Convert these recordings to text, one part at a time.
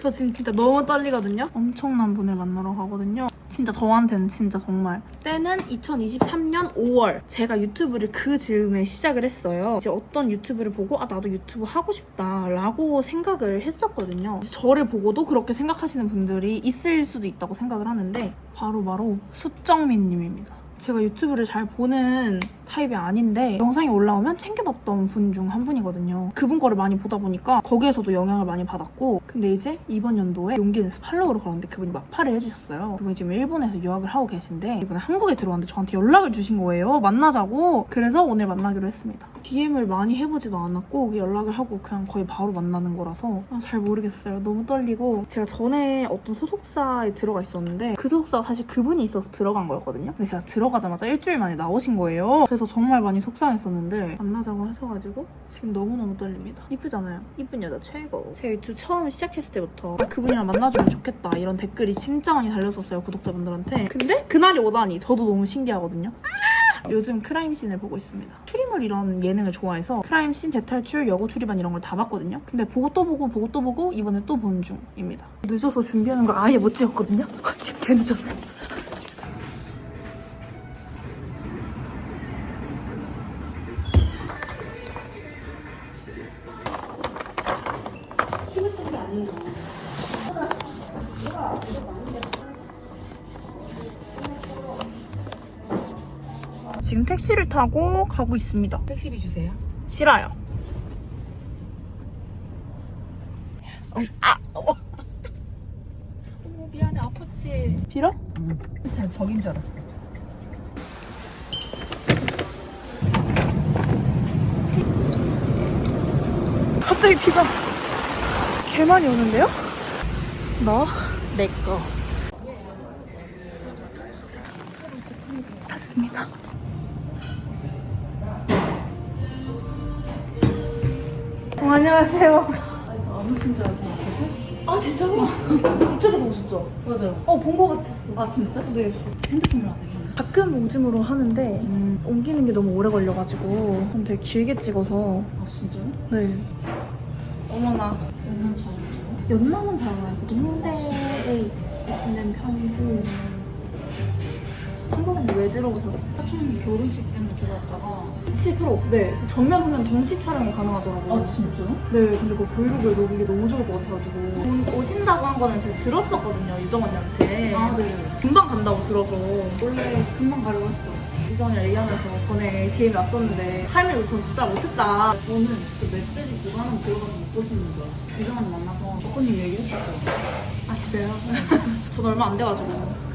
저 지금 진짜 너무 떨리거든요. 엄청난 분을 만나러 가거든요. 진짜 저한테는 진짜 정말 때는 2023년 5월 제가 유튜브를 그 즈음에 시작을 했어요. 이제 어떤 유튜브를 보고 아 나도 유튜브 하고 싶다라고 생각을 했었거든요. 저를 보고도 그렇게 생각하시는 분들이 있을 수도 있다고 생각을 하는데 바로 바로 수정민 님입니다. 제가 유튜브를 잘 보는 타입이 아닌데 영상이 올라오면 챙겨봤던 분 중 한 분이거든요. 그분 거를 많이 보다 보니까 거기에서도 영향을 많이 받았고 근데 이제 이번 연도에 용기 내서 팔로우를 걸었는데 그분이 막팔을 해주셨어요. 그분이 지금 일본에서 유학을 하고 계신데 이번에 한국에 들어왔는데 저한테 연락을 주신 거예요. 만나자고. 그래서 오늘 만나기로 했습니다. DM을 많이 해보지도 않았고 연락을 하고 그냥 거의 바로 만나는 거라서 아, 잘 모르겠어요. 너무 떨리고 제가 전에 어떤 소속사에 들어가 있었는데 그 소속사가 사실 그분이 있어서 들어간 거였거든요. 근데 제가 들어 가자마자 일주일 만에 나오신 거예요. 그래서 정말 많이 속상했었는데 만나자고 하셔가지고 지금 너무너무 떨립니다. 이쁘잖아요. 이쁜 여자 최고. 제 유튜브 처음 시작했을 때부터 아, 그분이랑 만나주면 좋겠다 이런 댓글이 진짜 많이 달렸었어요 구독자분들한테. 근데 그날이 오다니 저도 너무 신기하거든요. 요즘 크라임씬을 보고 있습니다. 추리물 이런 예능을 좋아해서 크라임씬, 대탈출, 여고 출입반 이런 걸 다 봤거든요. 근데 보고 또 보고 보고 또 보고 이번에 또 본 중입니다. 늦어서 준비하는 걸 아예 못 찍었거든요. 지금 늦었어. 택시를 타고 가고 있습니다. 택시비 주세요. 싫어요. 아, 어. 어머, 미안해 아팠지. 빌어? 응. 잘 적인 줄 알았어. 갑자기 비가 개 많이 오는데요? 너, 내 거. 샀습니다. 안녕하세요. 아무신 줄 알고 계셨어. 아 진짜요? 이쪽에서 오셨죠? 맞아. 어본 거 같았어. 아 진짜? 네. 핸드폰으로 하세요. 가끔 오즘으로 하는데 음. 옮기는 게 너무 오래 걸려가지고 좀 되게 길게 찍어서 아 진짜요? 네. 어머나 연남 잘 오죠. 연남은 잘 와요. 홍대에 있는 편이고 왜 들어오셨어요? 사촌 결혼식 때문에 들어왔다가. 7%? 네. 전면 후면 동시 촬영이 가능하더라고요. 아 진짜요? 네, 근데 그 브이로그에 녹이기 너무 좋을 것 같아가지고 오- 오신다고 한 거는 제가 들었었거든요, 유정 언니한테 아 네. 금방 간다고 들어서 원래 금방 가려고 했어. 유정 언니랑 얘기하면서 전에 DM이 왔었는데 삶을 전 진짜 못했다 저는 그 메시지 보관함 들어가서 못 보시는 줄 알았어요. 유정언니 만나서 덕분님 얘기했었어요. 아 진짜요? 전 얼마 안 돼가지고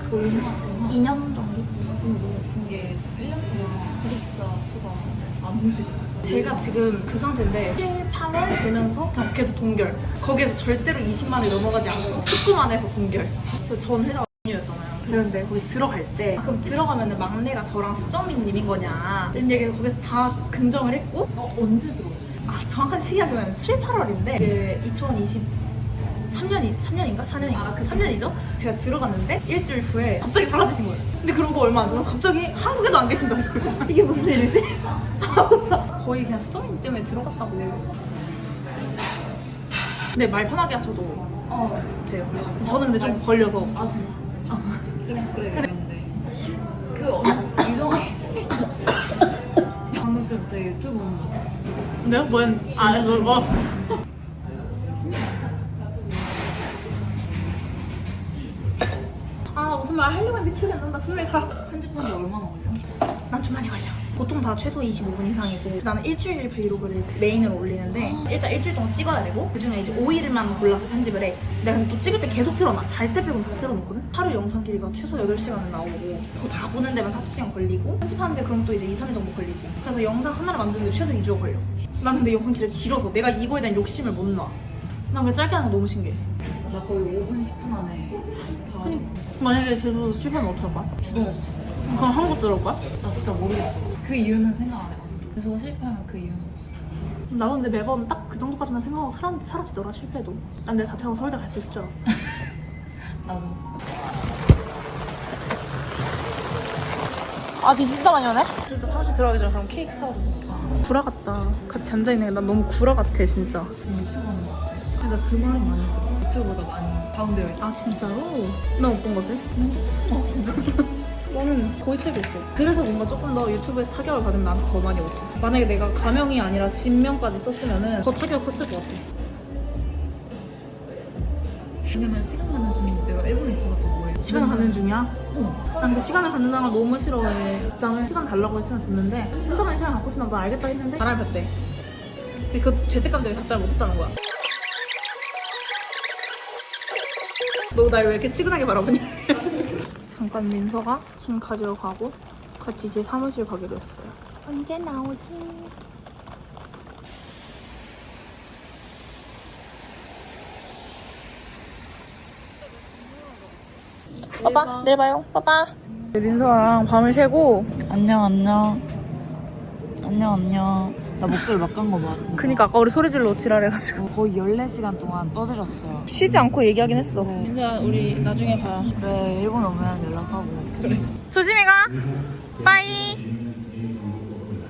거의 형한테 2년 정도? 저는 너무 웃긴 게 1년 동안 구독자 수가 안 오시고. 제가 지금 그 상태인데 7, 8월 되면서 그냥 계속 동결 거기에서 절대로 20만이 넘어가지 않고 19만에서 동결 저전 회사 언니였잖아요 그런데 거기 들어갈 때 그럼 들어가면 막내가 저랑 수정민님인 거냐 이런 얘기를 거기서 다 긍정을 했고 어 언제 들어오세요? 아 정확한 시기하면 7, 8월인데 그 2023년이 3년인가 4년인가 아, 그치. 3년이죠? 제가 들어갔는데 일주일 후에 갑자기 사라지신 거예요. 근데 그러고 얼마 안 지나서 갑자기 한국에도 안 계신다고 이게 무슨 일이지? 하면서 거의 그냥 수정님 때문에 들어갔다고. 근데 말 편하게 하셔도 어. 돼요. 저는 근데 좀 걸려서 아 진짜? 그래 그래 그랬는데 그 언니 유정언니 방금 때부터 유튜브 보는 줄 알았어. 근데요? 뭔? 아, 뭐, 뭐. 아, 무슨 말 하려고 했는데 기억이 안 난다. 분명히 가. 편집하는데 얼마나 걸려? 난 좀 많이 걸려. 보통 다 최소 25분 이상이고 나는 일주일 브이로그를 메인으로 올리는데 일단 일주일 동안 찍어야 되고 그중에 이제 5일만 골라서 편집을 해. 내가 근데 또 찍을 때 계속 틀어놔. 잘 때 빼고는 다 틀어놓거든. 하루 영상 길이가 최소 8시간은 나오고 그거 다 보는 데만 40시간 걸리고 편집하는데 그럼 또 이제 2, 3일 정도 걸리지. 그래서 영상 하나를 만드는데 최소 2주가 걸려. 난 근데 영상 길이가 길어서 내가 이거에 대한 욕심을 못 놔. 난왜 짧게 하는 거 너무 신기해. 나 거의 5분 10분 안에 다 만약에 제주도 실패하면 어떡할 거야? 죽어야지. 그럼 한국 들어올 거야? 나 진짜 모르겠어. 그 이유는 생각 안 해봤어. 그래서 실패하면 그 이유는 없어. 나도 근데 매번 딱 그 정도까지만 생각하고 살았, 사라지더라 실패도 난내 자퇴하고 서울대 갈 수 있을 줄 알았어 나도. 아 비 진짜 많이 오네? 일단 사무실 들어가기 전에 그럼 케이크 사와줘 구라 같다 같이 앉아있는 게 난 너무 구라 같아 진짜 유튜브 하는 거 같아. 근데 그 말은 많이 들어. 유튜브보다 많이 다운되어 있다. 아 진짜로? 넌 어떤 거지? 똑같은데? 나는 거의 책이 없어. 그래서 뭔가 조금 더 유튜브에서 타격을 받으면 나한테 더 많이 오지. 만약에 내가 가명이 아니라 진명까지 썼으면은 더 타격 컸을 것 같아. 왜냐면 시간 가는 중인데 내가 일본에 있어봤자 뭐해? 시간 가는 중이야? 어. 난 근데 시간을 갖는다는 걸 너무 싫어해. 나는 시간 달라고 시간 줬는데 혼자만 시간 갖고 싶나 봐 알겠다 했는데 바람이 폈대. 근데 그 죄책감정이 답장을 못했다는 거야. 너 날 왜 이렇게 치근하게 바라보니? 잠깐 민서가 짐 가지러 가고 같이 제 사무실 가기로 했어요. 언제 나오지? 빠빠 내일 봐요. 빠빠. 민서랑 밤을 새고 안녕 안녕. 안녕 안녕. 나 목소리 막간거 봐. 진짜. 그니까 아까 우리 소리 질러 지랄해가지고 거의 14시간 동안 떠들었어요. 쉬지 않고 얘기하긴 했어. 네. 민서야 우리 나중에 봐. 그래 일본 오면 연락하고. 그래. 조심히 가. 빠이.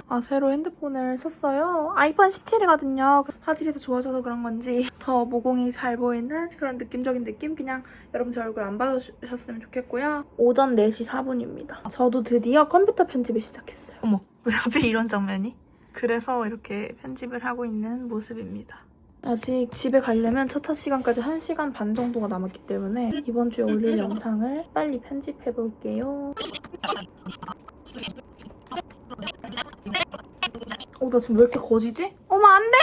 아 새로 핸드폰을 샀어요. 아이폰 17이거든요. 화질이 더 좋아져서 그런 건지 더 모공이 잘 보이는 그런 느낌적인 느낌. 그냥 여러분 제 얼굴 안 봐주셨으면 좋겠고요. 오전 4시 4분입니다. 저도 드디어 컴퓨터 편집을 시작했어요. 어머 왜 앞에 이런 장면이? 그래서 이렇게 편집을 하고 있는 모습입니다. 아직 집에 가려면 첫 차 시간까지 1시간 반 정도가 남았기 때문에 이번 주에 올릴 영상을 빨리 편집해 볼게요. 어, 나 지금 왜 이렇게 거지지? 어머, 안 돼!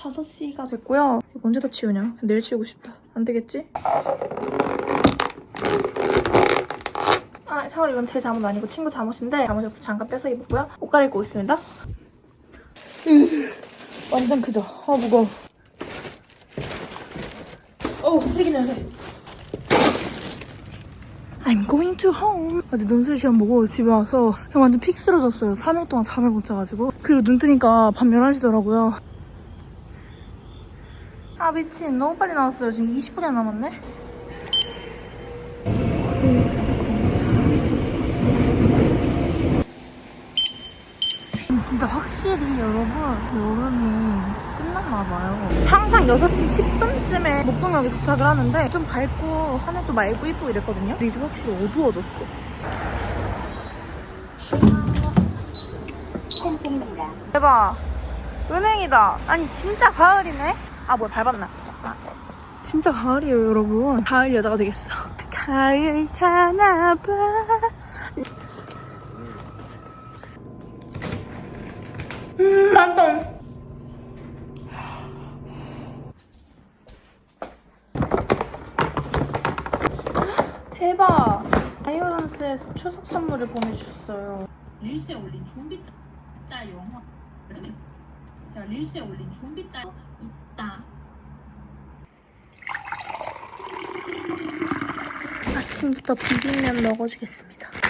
5시가 됐고요. 이거 언제 다 치우냐? 내일 치우고 싶다. 안 되겠지? 아, 샤워 이건 제 잘못 아니고 친구 잘못인데 잠옷 옆에 잠깐 빼서 입었고요. 옷 갈아입고 있습니다. 으, 완전 크죠? 아, 무거워. 어우, 세기 냄새. I'm going to home. 어제 논술 시험 보고 집에 와서 그냥 완전 픽 쓰러졌어요. 3일 동안 잠을 못 자가지고. 그리고 눈 뜨니까 밤 11시더라고요. 아 미친 너무 빨리 나왔어요. 지금 20분이 남았네. 진짜 확실히 여러분 여름이 끝났나 봐요. 항상 6시 10분쯤에 목동역에 도착을 하는데 좀 밝고 하늘도 맑고 이쁘고 이랬거든요. 근데 이제 확실히 어두워졌어. 환승입니다. 대박. 은행이다. 아니 진짜 가을이네. 아 뭘 밟았나? 아, 진짜 가을이에요 여러분. 가을 여자가 되겠어. 가을 타나봐. 음 맛있다. 대박. 아이오던스에서 추석 선물을 보내주셨어요. 릴스에 올린 좀비 딸 영화 제가 릴스에 올린 좀비 딸 있다 아침부터 비빔면 먹어주겠습니다.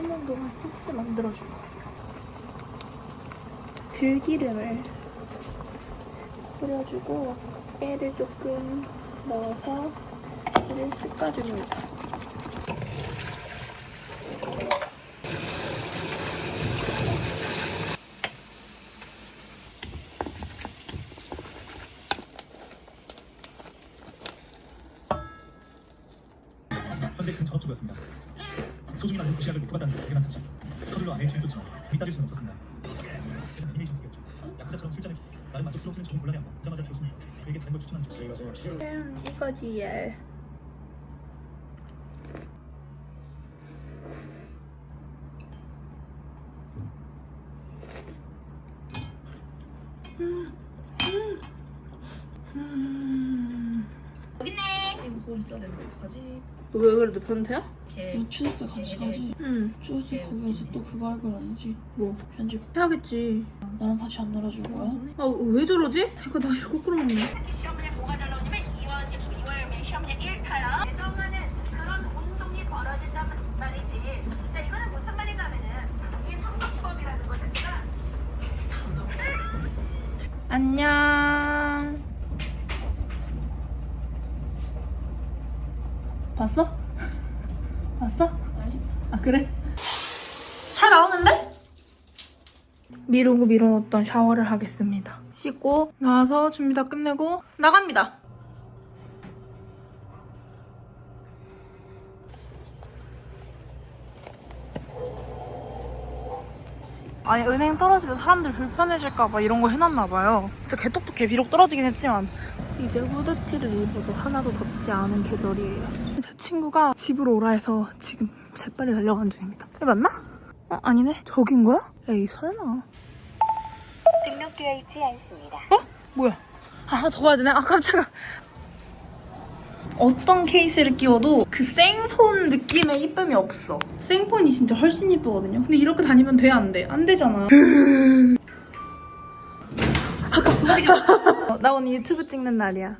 끓는 동안 소스 만들어줄 거예요. 들기름을 뿌려주고 깨를 조금 넣어서 물을 씻어줍니다. 현재 큰 작업중이었습니다. 소중히 만든 도시락을 못 받았는 대만 탓이 서둘러 아내의 뒤를 쫓지만 밑따질 수는 없었습니다. 애니메이션 기였죠. 약자처럼 술잔을 나름 만족스러우시는 저는 곤란해 않고 오자마자 교수님 그에게 다른 걸 추천한 중. 음, 이거지 얘. 이거 있어야 되는데 어떡하지? 너왜 그래? 너 변태야? 걔 추석 때 같이 가지. 응. 추석 때 거기 가서 또 그거 할 건 아니지. 뭐? 편집. 해야겠지. 나랑 같이 안 놀아줄 거야? 아 왜 저러지? 이거 나 이거 뭐가 잘 나오냐면 2월, 2월 시험문제 1타요. 예정하는 그런 운동이 벌어진단 자, 이거는 무슨 말인가 하면은 이 성공법이라는 것 자체가 안녕. 봤어? 봤어? 아 그래? 잘 나오는데? 미루고 미뤄놓던 샤워를 하겠습니다. 씻고 나와서 준비 다 끝내고 나갑니다. 아니 은행 떨어지면 사람들 불편해질까봐 이런 거 해놨나봐요. 진짜 개똑똑해 비록 떨어지긴 했지만 이제 후드티를 입어도 하나도 덥지 않은 계절이에요. 제 친구가 집으로 오라 해서 지금 재빨리 달려간 중입니다. 이거 맞나? 어 아니네. 저긴 거야? 에이 설마. 등록되어 있지 않습니다. 뭐야? 아, 더 가야 되네? 아, 깜짝아. 어떤 케이스를 끼워도 그 생폰 느낌의 이쁨이 없어. 생폰이 진짜 훨씬 이쁘거든요. 근데 이렇게 다니면 돼, 안 돼? 안 되잖아. 아까 어, 나 오늘 유튜브 찍는 날이야.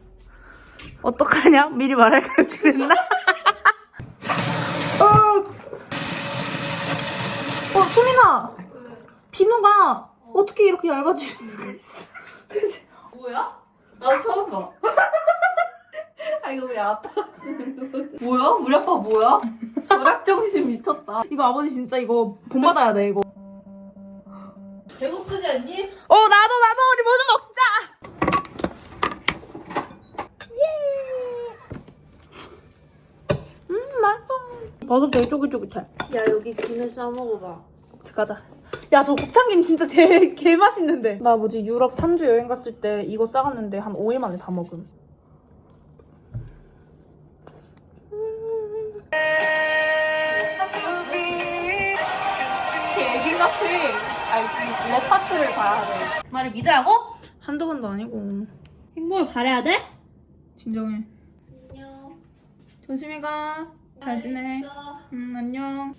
어떡하냐? 미리 말할 걸 그랬나? 어, 어, 수민아! 비누가 어떻게 이렇게 얇아질 수가 있어? 뭐야? 나 처음 봐. 아 이거 우리 아빠 쓰는 거거든. 뭐야? 우리 아빠 뭐야? 절약 정신 미쳤다. 이거 아버지 진짜 이거 본받아야 돼 이거 배고프지 않니? 어 나도 나도 우리 모두 먹자 음 맛있어 버섯 되게 쫄깃쫄깃해 야 여기 김에 싸 먹어봐. 가자 야 저 곱창김 진짜 제, 개 맛있는데 나 뭐지 유럽 3주 여행 갔을 때 이거 싸갔는데 한 5일 만에 다 먹음 파트를 봐야 돼. 말을 믿으라고? 한두 번도 아니고 행복을 바래야 돼? 진정해 안녕. 조심히 가 잘 지내 음 안녕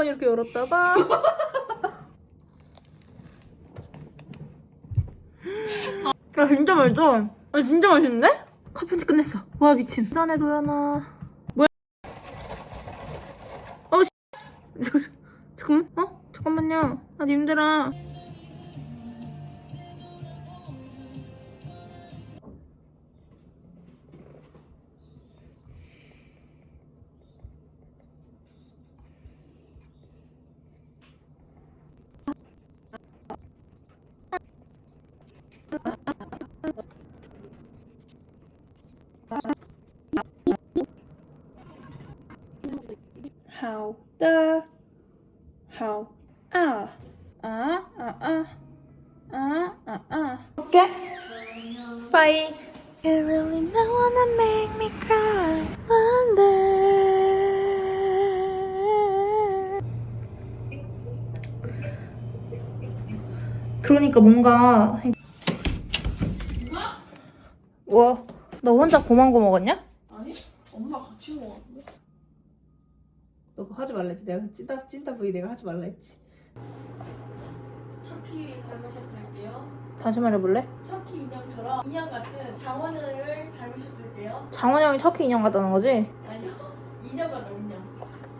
잠깐 이렇게 열었다가. 야 진짜 맛있어. 아 진짜 맛있는데? 한잔 끝냈어. 와 미친. 짠해 도연아. 뭐야? 어 잠깐만. 어? 잠깐만요. 아 님들아 how ah ah ah ah ah ah ah Okay Bye You really don't wanna make me cry wonder 그러니까 뭔가 와, 너 혼자 고만 거 먹었냐? 아니 엄마 같이 먹었는데 너 했지. 내가 그 찐따 찐따 부위 내가 하지 말라 했지. 척키 닮으셨을게요 다시 말해볼래? 척키 인형처럼 인형 같은 장원영을 닮으셨을게요 장원영이 척키 인형 같다는 거지? 아니요 인형 같은 인형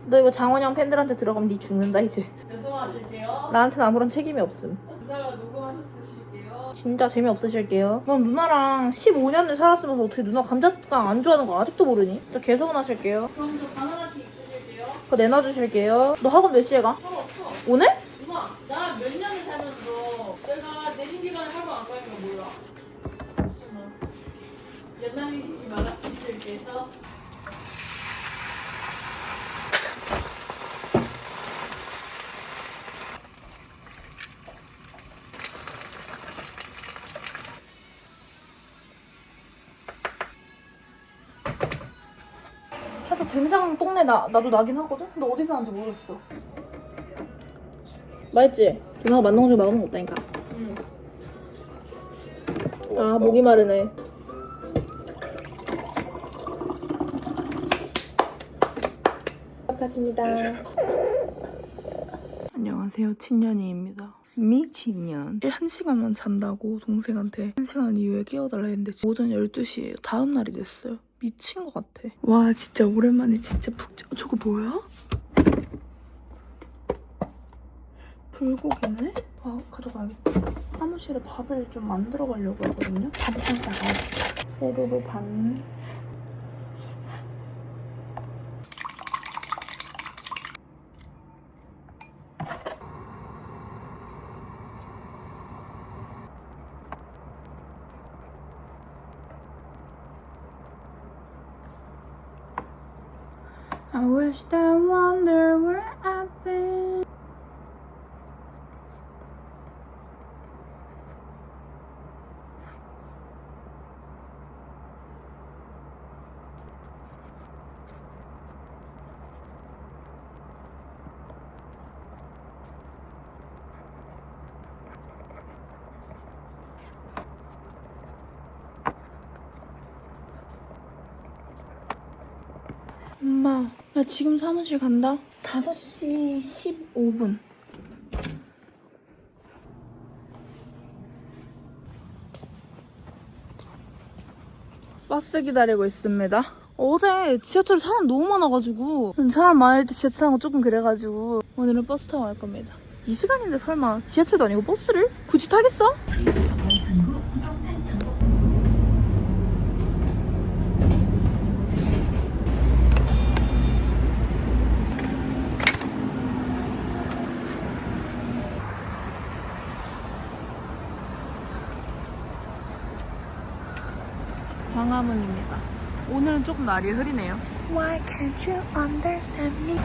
너 이거 장원영 팬들한테 들어가면 니 죽는다 이제. 죄송하실게요 나한테는 아무런 책임이 없음. 누나가 녹음하셨으실게요 진짜 재미없으실게요. 넌 누나랑 15년을 살았으면서 어떻게 누나 감자탕 안 좋아하는 거 아직도 모르니? 진짜 개서운하실게요. 그럼 저 바나나 케이크 그거 내놔주실게요. 너 학원 몇 시에 가? 상관없어 오늘? 누나 나 몇 년을 살면서 내가 내신 기간에 학원 안거 몰라 잠시만 연락이시기 말아 주실게 요 살짝 된장 똥내 나, 나도 나긴 하거든? 근데 어디서 나는지 모르겠어. 맛있지? 누나가 만난 거 중에 맛없는 거 없다니까. 아, 목이 마르네. 도착하십니다. 안녕하세요. 친년이입니다. 미친년. 1시간만 잔다고 동생한테 1시간 이후에 깨워달라 했는데 오전 12시에요. 다음 날이 됐어요. 미친 것 같아. 와 진짜 오랜만에 진짜 푹 자. 저거 뭐야? 불고기네? 아 가져가야겠다. 사무실에 밥을 좀 만들어 가려고 하거든요. 반찬 싸가야 세로로 반. First I wonder where I've been Mom. 나 지금 사무실 간다. 5시 15분. 버스 기다리고 있습니다. 어제 지하철 사람 너무 많아가지고 사람 많을 때 지하철 타는 거 조금 그래가지고 오늘은 버스 타고 갈 겁니다. 이 시간인데 설마 지하철도 아니고 버스를 굳이 타겠어? 광화문입니다. 오늘은 조금 날이 흐리네요. Why can't you understand me?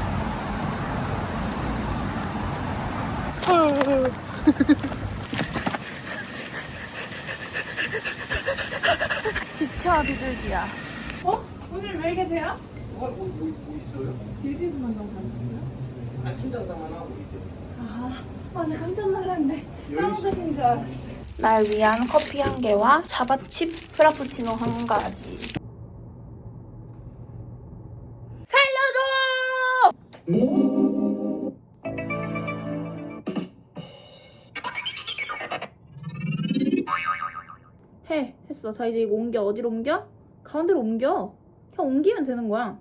기차 비둘기야. 어? 오늘 왜 계세요? 뭐, 뭐, 뭐, 뭐 있어요? 예비군 만 나오셨어요? 아침 장사만 하고 이제 아, 아, 나 깜짝 놀랐네. 열시- 까먹으신 줄 알았어요. 날 위한 커피 한 개와 자바칩 프라푸치노 한 가지. 해 했어 자 이제 이거 옮겨 어디로 옮겨? 가운데로 옮겨 그냥 옮기면 되는 거야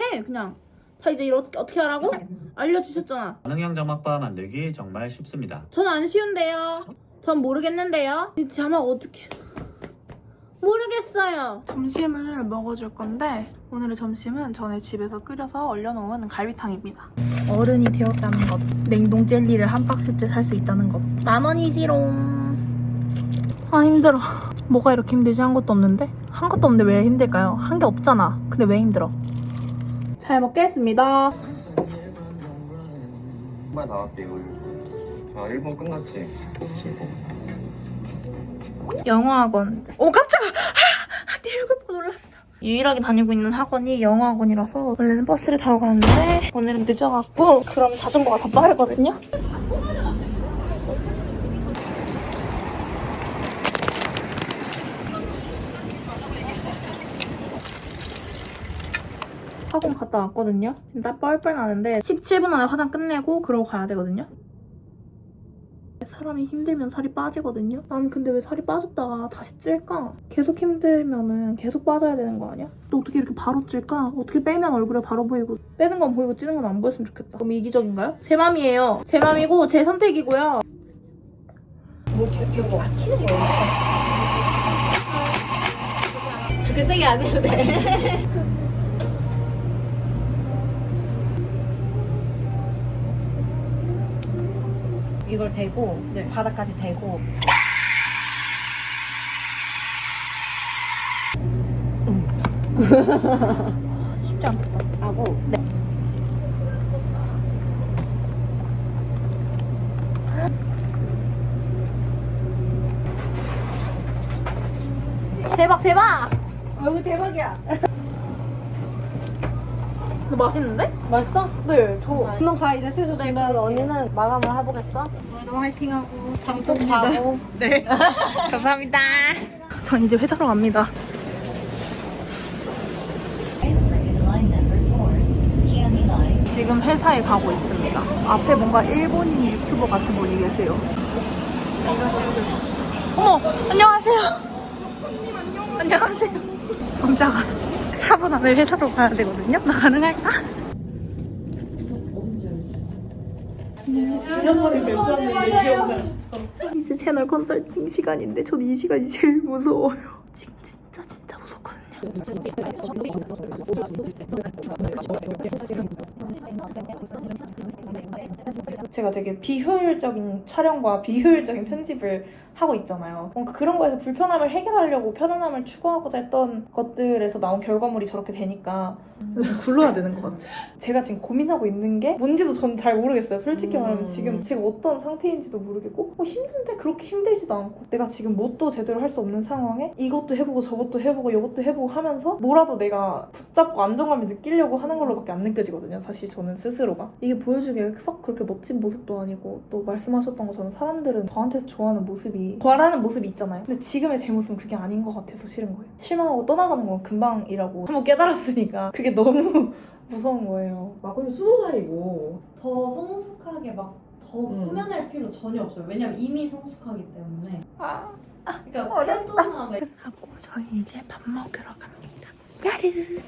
해 그냥 자 이제 이거 어떻게, 어떻게 하라고? 알려주셨잖아 가능형 점합바 만들기 정말 쉽습니다. 전 안 쉬운데요 전 모르겠는데요? 이 자막 어떻게 모르겠어요. 점심을 먹어줄 건데 오늘의 점심은 전에 집에서 끓여서 얼려놓은 갈비탕입니다. 어른이 되었다는 것 냉동 젤리를 한 박스째 살 수 있다는 것 만 원이지롱. 아 힘들어. 뭐가 이렇게 힘들지? 한 것도 없는데? 한 것도 없는데 왜 힘들까요? 한 게 없잖아. 근데 왜 힘들어? 잘 먹겠습니다. 정말 나왔대 이거 자 일본 끝났지 영어학원. 오 깜짝아! 아, 내 얼굴 보고 놀랐어. 유일하게 다니고 있는 학원이 영어학원이라서 원래는 버스를 타고 가는데 오늘은 늦어갖고 그러면 자전거가 더 빠르거든요. 학원 갔다 왔거든요. 지금 땀 뻘뻘 나는데 17분 안에 화장 끝내고 그러고 가야 되거든요. 사람이 힘들면 살이 빠지거든요. 난 근데 왜 살이 빠졌다가 다시 찔까? 계속 힘들면은 계속 빠져야 되는 거 아니야? 또 어떻게 이렇게 바로 찔까? 어떻게 빼면 얼굴에 바로 보이고 빼는 건 보이고 찌는 건 안 보였으면 좋겠다. 너무 이기적인가요? 제 맘이에요. 제 맘이고 제 선택이고요. 뭐 이거 막히는 거예요? 그렇게 세게 안 해도 돼. 이걸 대고 바닥까지 대고. 쉽지 않겠다. 하고 네. 대박 대박! 어, 이거 대박이야 이거 맛있는데? 맛있어? 네, 저. 그럼 가 이제 슬슬 준비하러 언니는 마감을 해보겠어? 오늘도 화이팅하고 잠속 자고 네. 감사합니다. 전 이제 회사로 갑니다. 지금 회사에 가고 있습니다. 앞에 뭔가 일본인 유튜버 같은 분이 계세요. 어머, 안녕하세요. 안녕하세요. 깜짝아. 4분 안에 회사로 가야 되거든요. 나 가능할까? 이제 채널 컨설팅 시간인데 전 이 시간이 제일 무서워요. 지금 진짜 진짜 무섭거든요. 제가 되게 비효율적인 촬영과 비효율적인 편집을 하고 있잖아요. 뭔가 그런 거에서 불편함을 해결하려고 편안함을 추구하고자 했던 것들에서 나온 결과물이 저렇게 되니까 이거 좀 굴러야 되는 것 같아요. 제가 지금 고민하고 있는 게 뭔지도 전 잘 모르겠어요. 솔직히 말하면 지금 제가 어떤 상태인지도 모르겠고 뭐 힘든데 그렇게 힘들지도 않고 내가 지금 뭣도 제대로 할 수 없는 상황에 이것도 해보고 저것도 해보고 이것도 해보고 하면서 뭐라도 내가 붙잡고 안정감을 느끼려고 하는 걸로밖에 안 느껴지거든요. 사실 저는 스스로가 이게 보여주기에 썩 그렇게 멋진 모습도 아니고 또 말씀하셨던 것처럼 사람들은 저한테서 좋아하는 모습이 좋아하는 모습이 있잖아요. 근데 지금의 제 모습은 그게 아닌 것 같아서 싫은 거예요. 실망하고 떠나가는 건 금방이라고 한번 깨달았으니까 그게 너무 무서운 거예요. 아 그럼 스무 살이고 더 성숙하게 막 더 음. 꾸며낼 필요 전혀 없어요. 왜냐면 이미 성숙하기 때문에. 아, 그러니까 어렵다. 태도나 막 하고 저희 이제 밥 먹으러 갑니다. 야르.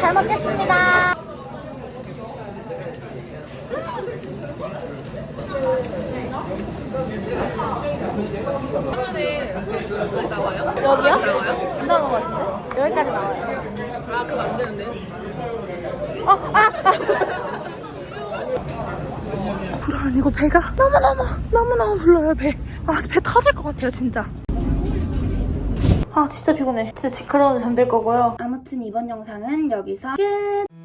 잘 먹겠습니다. 여기요? 안 나온 것 같은데? 여기까지 나와요. 아, 그럼 안 되는데? 어, 아, 아. 불안, 이거 배가 너무너무, 너무너무 불러요, 배. 아, 배 터질 것 같아요, 진짜. 아, 진짜 피곤해. 진짜 집 가자마자 잠들 거고요. 아무튼 이번 영상은 여기서 끝!